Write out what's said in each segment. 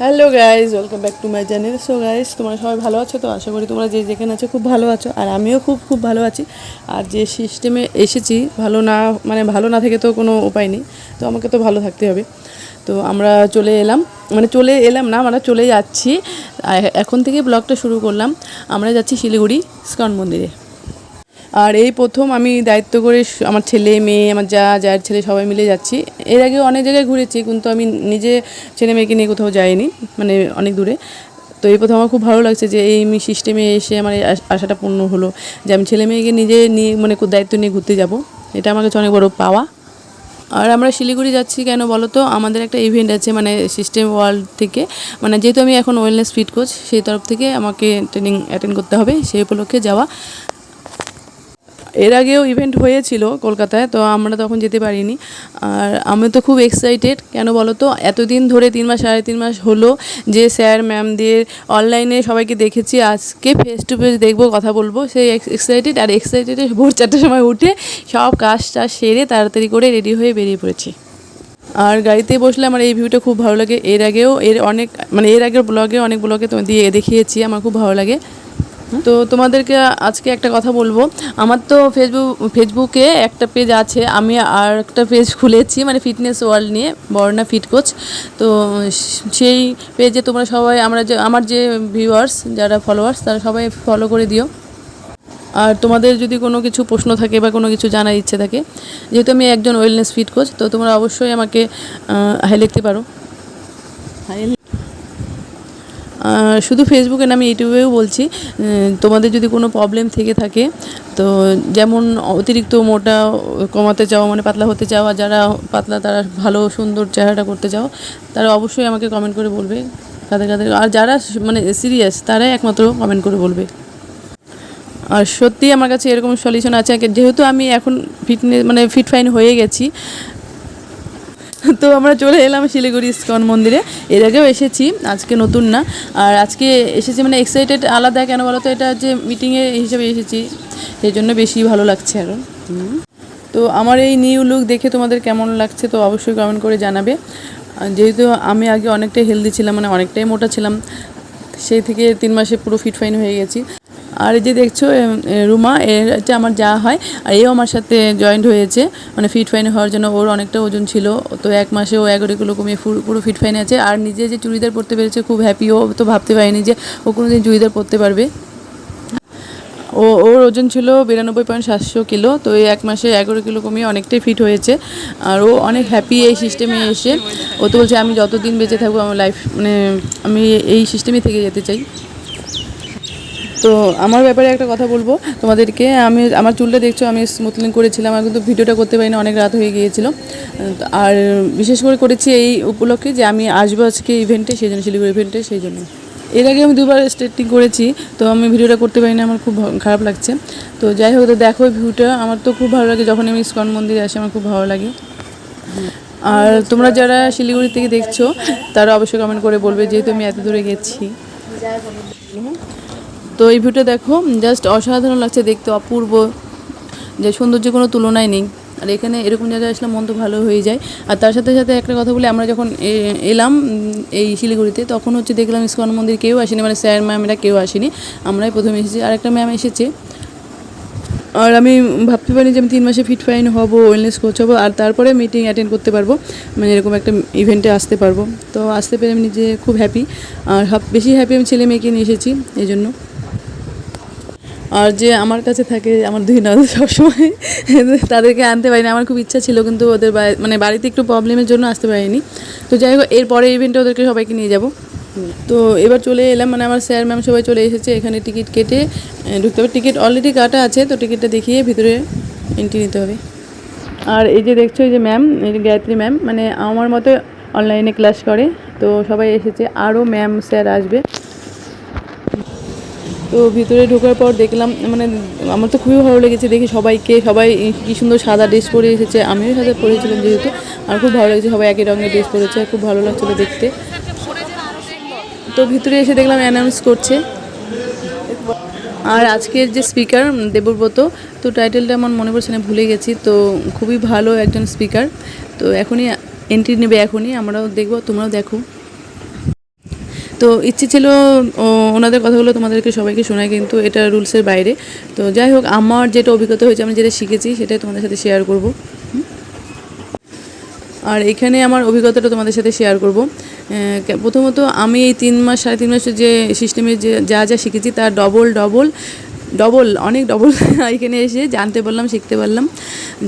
Hello guys welcome back to my channel so guys তোমরা সবাই ভালো আছো? তো আশা করি তোমরা যে যেখানে আছো খুব ভালো আছো। আর আমিও খুব খুব ভালো আছি। আর যে সিস্টেমে এসেছি, ভালো না মানে ভালো না থেকে তো কোনো উপায় নেই। তো আমাকে তো ভালো থাকতে হবে। তো আমরা চলে এলাম। মানে চলে এলাম না, আমরা চলে যাচ্ছি। এখন থেকে ব্লগটা শুরু করলাম। আমরা যাচ্ছি শিলিগুড়ি স্কন মন্দিরে। আর এই প্রথম আমি দায়িত্ব করে আমার ছেলে, মেয়ে, আমার যা, যার ছেলে, সবাই মিলে যাচ্ছি। এর আগে অনেক জায়গায় ঘুরেছি, কিন্তু আমি নিজে ছেলে মেয়েকে নিয়ে কোথাও যাইনি মানে অনেক দূরে। তো এই প্রথম আমার খুব ভালো লাগছে যে এই সিস্টেমে এসে আমার আশাটা পূর্ণ হলো যে আমি ছেলে মেয়েকে নিজে নিয়ে মানে দায়িত্ব নিয়ে ঘুরতে যাব। এটা আমার কাছে অনেক বড় পাওয়া। আর আমরা শিলিগুড়ি যাচ্ছি কেন বলো তো? আমাদের একটা ইভেন্ট আছে মানে সিস্টেম ওয়ার্ল্ড থেকে। মানে যেহেতু আমি এখন ওয়েলনেস ফিট কোচ সেই তরফ থেকে আমাকে ট্রেনিং অ্যাটেন্ড করতে হবে। সেই উপলক্ষে যাওয়া। এর আগেও ইভেন্ট হয়েছিল কলকাতায়, তো আমরা তখন যেতে পারিনি। আর আমি তো খুব এক্সাইটেড কেন বলো তো এতদিন ধরে তিন মাস, সাড়ে তিন মাস হলো যে স্যার ম্যামদের অনলাইনে সবাইকে দেখেছি। আজকে ফেস টু ফেস দেখব, কথা বলব। সেই এক্সাইটেড আর এক্সাইটেডে ভোর চারটার সময় উঠে সব কাজ টাজ সেরে তাড়াতাড়ি করে রেডি হয়ে বেরিয়ে পড়েছি। আর গাড়িতে বসলে আমার এই ভিউটা খুব ভালো লাগে। এর আগেও এর অনেক মানে এর আগের ব্লগে অনেক ব্লগে দিয়ে দেখিয়েছি, আমার খুব ভালো লাগে। তো তোমাদেরকে আজকে একটা কথা বলব। আমার তো ফেসবুক ফেসবুকে একটা পেজ আছে, আমি আর একটা পেজ খুলেছি মানে ফিটনেস ওয়ার্ল্ড নিয়ে, বর্ণা ফিট কোচ তো সেই পেজে তোমরা সবাই, আমরা যে, আমার যে ভিউয়ার্স যারা ফলোয়ার্স তারা সবাই ফলো করে দিও। আর তোমাদের যদি কোনো কিছু প্রশ্ন থাকে বা কোনো কিছু জানার ইচ্ছে থাকে, যেহেতু আমি একজন ওয়েলনেস ফিট কোচ তো তোমরা অবশ্যই আমাকে হাই লিখতে পারো। হাই শুধু ফেসবুকে না, আমি ইউটিউবেও বলছি তোমাদের যদি কোনো প্রবলেম থেকে থাকে, তো যেমন অতিরিক্ত মোটা কমাতে চাও মানে পাতলা হতে চাও, আর যারা পাতলা, তারা ভালো, সুন্দর চেহারাটা করতে চাও, তারা অবশ্যই আমাকে কমেন্ট করে বলবে। কাদের কাদের, আর যারা মানে সিরিয়াস তারাই একমাত্র কমেন্ট করে বলবে। আর সত্যি আমার কাছে এরকম সলিউশন আছে যেহেতু আমি এখন ফিটনেস মানে ফিট ফাইন হয়ে গেছি তো আমরা চলে এলাম শিলিগুড়ি ইস্কন মন্দিরে। এর আগেও এসেছি, আজকে নতুন না। আর আজকে এসেছি মানে এক্সাইটেড আলাদা, কেন বলো তো এটা যে মিটিংয়ে হিসেবে এসেছি, সেই জন্য বেশি ভালো লাগছে আরও তো আমার এই নিউ লুক দেখে তোমাদের কেমন লাগছে, তো অবশ্যই কমেন্ট করে জানাবে। যেহেতু আমি আগে অনেকটাই হেলদি ছিলাম মানে অনেকটাই মোটা ছিলাম, সেই থেকে তিন মাসে পুরো ফিট ফাইন হয়ে গেছি। আর এই যে দেখছ রুমা, এর হচ্ছে আমার যা হয়, আর এও আমার সাথে জয়েন্ট হয়েছে। মানে ফিট ফাইন হওয়ার জন্য ওর অনেকটা ওজন ছিল। তো এক মাসে ও এগারো কিলো কমিয়ে পুরো ফিট ফাইন আছে। আর নিজে যে চুড়িদার পরতে পেরেছে, খুব হ্যাপি ও তো ভাবতে পারেনি যে ও কোনোদিন চুড়িদার পরতে পারবে। ও, ওর ওজন ছিল বিরানব্বই পয়েন্ট সাতশো কিলো। তো এই এক মাসে এগারো কিলো কমিয়ে অনেকটাই ফিট হয়েছে। আর ও অনেক হ্যাপি এই সিস্টেমে এসে। ও তো বলছে, আমি যতদিন বেঁচে থাকব, আমার লাইফ মানে আমি এই সিস্টেমে থেকে যেতে চাই। তো আমার ব্যাপারে একটা কথা বলব তোমাদেরকে। আমি আমার চুলটা দেখছ, আমি স্মুথলিং করেছিলাম আমি কিন্তু ভিডিওটা করতে পারি পারিনি, অনেক রাত হয়ে গিয়েছিল। আর বিশেষ করে করেছি এই উপলক্ষে যে আমি আসব আজকে ইভেন্টে সেই জন্য শিলিগুড়ি ইভেন্টে সেই জন্য। এর আগে আমি দুবার স্ট্রেটিং করেছি, তো আমি ভিডিওটা করতে পারিনি, আমার খুব খারাপ লাগছে। তো যাই হোক, তো দেখো ভিউটা আমার তো খুব ভালো লাগে যখন আমি ইস্কন মন্দিরে আসি, আমার খুব ভালো লাগে। আর তোমরা যারা শিলিগুড়ি থেকে দেখছ, তারা অবশ্যই কমেন্ট করে বলবে যেহেতু আমি এত দূরে গেছি। তো এই ভিউটা দেখো জাস্ট অসাধারণ লাগছে দেখতে, অপূর্ব। যে সৌন্দর্যের কোনো তুলনায় নেই। আর এখানে এরকম জায়গায় আসলে মন তো ভালো হয়ে যায়। আর তার সাথে সাথে একটা কথা বলি, আমরা যখন এলাম এই শিলিগুড়িতে, তখন হচ্ছে দেখলাম ইস্কন মন্দির কেউ আসেনি মানে স্যার, ম্যামরা কেউ আসেনি। আমরাই প্রথমে এসেছি আর একটা ম্যাম এসেছে। আর আমি ভাবতে পারি যে আমি তিন মাসে ফিট ফাইন হব ওয়েলনেস কোচ হব, আর তারপরে মিটিং অ্যাটেন্ড করতে পারব। মানে এরকম একটা ইভেন্টে আসতে পারব। তো আসতে পেরে আমি নিজে খুব হ্যাপি আর বেশি হ্যাপি আমি ছেলে মেয়েকে নিয়ে এসেছি এই জন্য আর যে আমার কাছে থাকে, আমার দুই ননদ সবসময়, তাদেরকে আনতে পারিনি। আমার খুব ইচ্ছা ছিল, কিন্তু ওদের মানে বাড়িতে একটু প্রবলেমের জন্য আসতে পারিনি। তো যাই হোক এরপরে ইভেন্টে ওদেরকে সবাইকে নিয়ে যাব। তো এবার চলে এলাম মানে আমার স্যার ম্যাম সবাই চলে এসেছে। এখানে টিকিট কেটে ঢুকতে হবে। টিকিট অলরেডি কাটা আছে, তো টিকিটটা দেখিয়ে ভিতরে এন্ট্রি নিতে হবে। আর এই যে দেখছ, এই যে ম্যাম এই যে গায়ত্রী ম্যাম মানে আমার মতো অনলাইনে ক্লাস করে। তো সবাই এসেছে আরও ম্যাম স্যার আসবে। তো ভিতরে ঢোকার পর দেখলাম মানে আমার তো খুবই ভালো লেগেছে দেখি সবাইকে, সবাই কি সুন্দর সাদা ড্রেস পরে এসেছে। আমিও সাদা পরেছিলাম যেহেতু, আর খুব ভালো লেগেছে, সবাই একই রঙের ড্রেস পরেছে খুব ভালো লাগছিল দেখতে। তো ভিতরে এসে দেখলাম অ্যানাউন্স করছে। আর আজকের যে স্পিকার দেবব্রত, তো টাইটেলটা আমার মনে পড়ছে না, ভুলে গেছি, তো খুবই ভালো একজন স্পিকার তো এখনই এন্ট্রি নেবে এখনই, আমরাও দেখব, তোমরাও দেখো। তো ইচ্ছে ছিল ওনাদের কথাগুলো তোমাদেরকে সবাইকে শোনায়, কিন্তু এটা রুলসের বাইরে। তো যাই হোক, আমার যেটা অভিজ্ঞতা হয়েছে, আমি যেটা শিখেছি, সেটাই তোমাদের সাথে শেয়ার করব। আর এখানে আমার অভিজ্ঞতাটা তোমাদের সাথে শেয়ার করব। প্রথমত আমি এই তিন মাস, সাড়ে তিন মাসের যে সিস্টেমে যে, যা যা শিখেছি তার ডবল ডবল ডবল অনেক ডবল এখানে এসে জানতে পারলাম, শিখতে পারলাম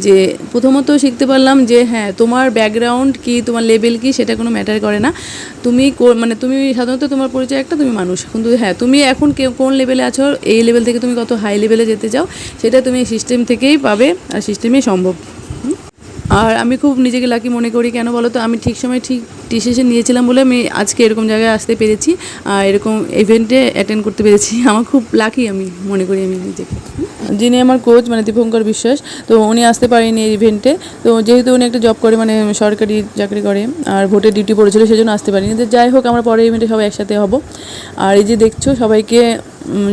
যে প্রথমত শিখতে পারলাম যে হ্যাঁ তোমার ব্যাকগ্রাউন্ড কি, তোমার লেভেল কি সেটা কোনো ম্যাটার করে না। তুমি মানে তুমি সাধারণত তোমার পরিচয় একটা তুমি মানুষ। কিন্তু হ্যাঁ তুমি এখন কোন লেভেলে আছো, এই লেভেল থেকে তুমি কত হাই লেভেলে যেতে চাও, সেটা তুমি সিস্টেম থেকেই পাবে, আর সিস্টেমেই সম্ভব। আর আমি খুব নিজেকে লাকি মনে করি, কেন বলো তো আমি ঠিক সময় ঠিক ডিসিশন নিয়েছিলাম বলে আমি আজকে এরকম জায়গায় আসতে পেরেছি। আর এরকম ইভেন্টে অ্যাটেন্ড করতে পেরেছি। আমার খুব লাকি আমি মনে করি আমি নিজেকে। যিনি আমার কোচ মানে দীপঙ্কর বিশ্বাস তো উনি আসতে পারেনি এই ইভেন্টে তো যেহেতু উনি একটা জব করে মানে সরকারি চাকরি করে আর ভোটের ডিউটি পড়েছিল সেজন্য আসতে পারিনি। তো যাই হোক আমরা পরের ইভেন্টে সবাই একসাথে হব। আর এই যে দেখছ সবাইকে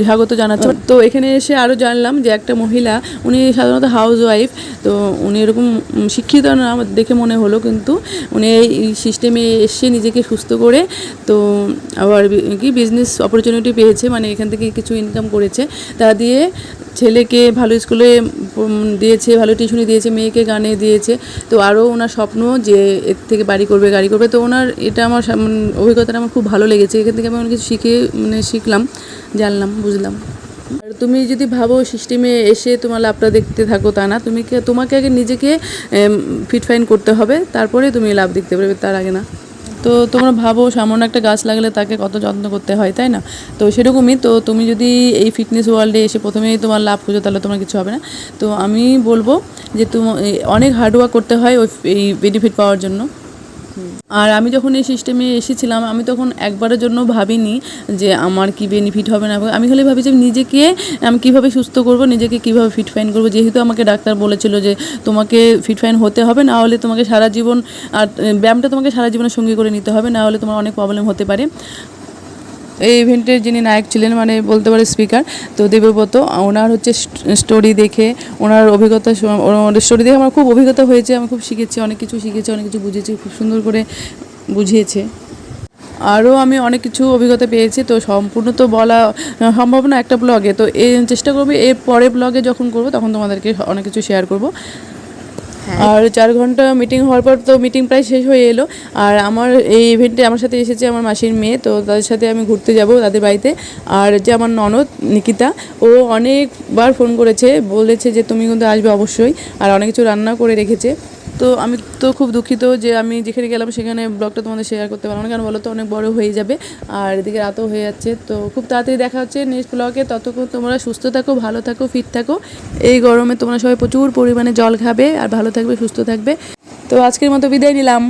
স্বাগত জানাচ্ছ। তো এখানে এসে আরও জানলাম যে একটা মহিলা উনি সাধারণত হাউস ওয়াইফ তো উনি এরকম শিক্ষিত না আমার দেখে মনে হলো কিন্তু উনি এই সিস্টেমে এসে নিজেকে সুস্থ করে তো আবার কি বিজনেস অপরচুনিটি পেয়েছে মানে এখান থেকে কিছু ইনকাম করেছে। তা দিয়ে ছেলেকে ভালো স্কুলে দিয়েছে, ভালো টিউশনি দিয়েছে, মেয়েকে গানে দিয়েছে, তো আরও ওনার স্বপ্ন যে এর থেকে বাড়ি করবে, গাড়ি করবে, তো ওনার এটা আমার অভিজ্ঞতাটা আমার খুব ভালো লেগেছে। এখান থেকে আমি অনেক কিছু শিখে মানে শিখলাম, জানলাম, বুঝলাম। আর তুমি যদি ভাবো সিস্টেমে এসে তোমার লাভটা দেখতে থাকো তা না, তুমি তোমাকে আগে নিজেকে ফিট ফাইন করতে হবে, তারপরে তুমি লাভ দেখতে পারবে, তার আগে না। তো তোমরা ভাবো সামান্য একটা গাছ লাগলে তাকে কত যত্ন করতে হয়, তাই না? তো সেরকমই তো তুমি যদি এই ফিটনেস ওয়ার্ল্ডে এসে প্রথমেই তোমার লাভ খুঁজো, তাহলে তোমার কিছু হবে না। তো আমি বলব যে তুমি অনেক হার্ডওয়ার্ক করতে হয় ওই এই বেনিফিট পাওয়ার জন্য। আর আমি যখন এই সিস্টেমে এসেছিলাম, আমি তখন একবারের জন্য ভাবিনি যে আমার কি বেনিফিট হবে না। আমি খালি ভাবি যে নিজেকে আমি কীভাবে সুস্থ করব, নিজেকে কীভাবে ফিট ফাইন করব যেহেতু আমাকে ডাক্তার বলেছিল যে তোমাকে ফিট ফাইন হতে হবে, না হলে তোমাকে সারা জীবন আর, ব্যায়ামটা তোমাকে সারা জীবনের সঙ্গী করে নিতে হবে, না হলে তোমার অনেক প্রবলেম হতে পারে এই ইভেন্টের যিনি নায়ক ছিলেন মানে বলতে পারে স্পিকার তো দেবব্রত, ওনার হচ্ছে স্টোরি দেখে, ওনার অভিজ্ঞতা ওনার স্টোরি দেখে আমার খুব অভিজ্ঞতা হয়েছে, আমি খুব শিখেছি, অনেক কিছু শিখেছি, অনেক কিছু বুঝেছি, খুব সুন্দর করে বুঝিয়েছে। আরও আমি অনেক কিছু অভিজ্ঞতা পেয়েছি, তো সম্পূর্ণ তো বলা সম্ভব না একটা ব্লগে তো এই চেষ্টা করব, এর পরে ব্লগে যখন করব, তখন তোমাদেরকে অনেক কিছু শেয়ার করব। আর চার ঘণ্টা মিটিং হওয়ার পর তো মিটিং প্রায় শেষ হয়ে এলো। আর আমার এই ইভেন্টে আমার সাথে এসেছে আমার মাসির মেয়ে, তো তাদের সাথে আমি ঘুরতে যাব তাদের বাড়িতে। আর যে আমার ননদ, নিকিতা, ও অনেকবার ফোন করেছে, বলেছে যে তুমি কিন্তু আসবে অবশ্যই। আর অনেক কিছু রান্না করে রেখেছে। তো আমি তো খুব দুঃখিত যে আমি যেখানে গেলাম সেখানে ব্লগটা তোমাদের শেয়ার করতে পারলাম না, কারণ বলো তো অনেক বড় হয়ে যাবে আর এদিকে রাতও হয়ে যাচ্ছে। তো খুব তাড়াতাড়ি দেখা হচ্ছে নেক্সট ব্লগে ততক্ষণ তোমরা সুস্থ থাকো, ভালো থাকো ফিট থাকো। এই গরমে তোমরা সবাই প্রচুর পরিমাণে জল খাবে আর ভালো থাকবে, সুস্থ থাকবে। তো আজকের মতো বিদায় নিলাম।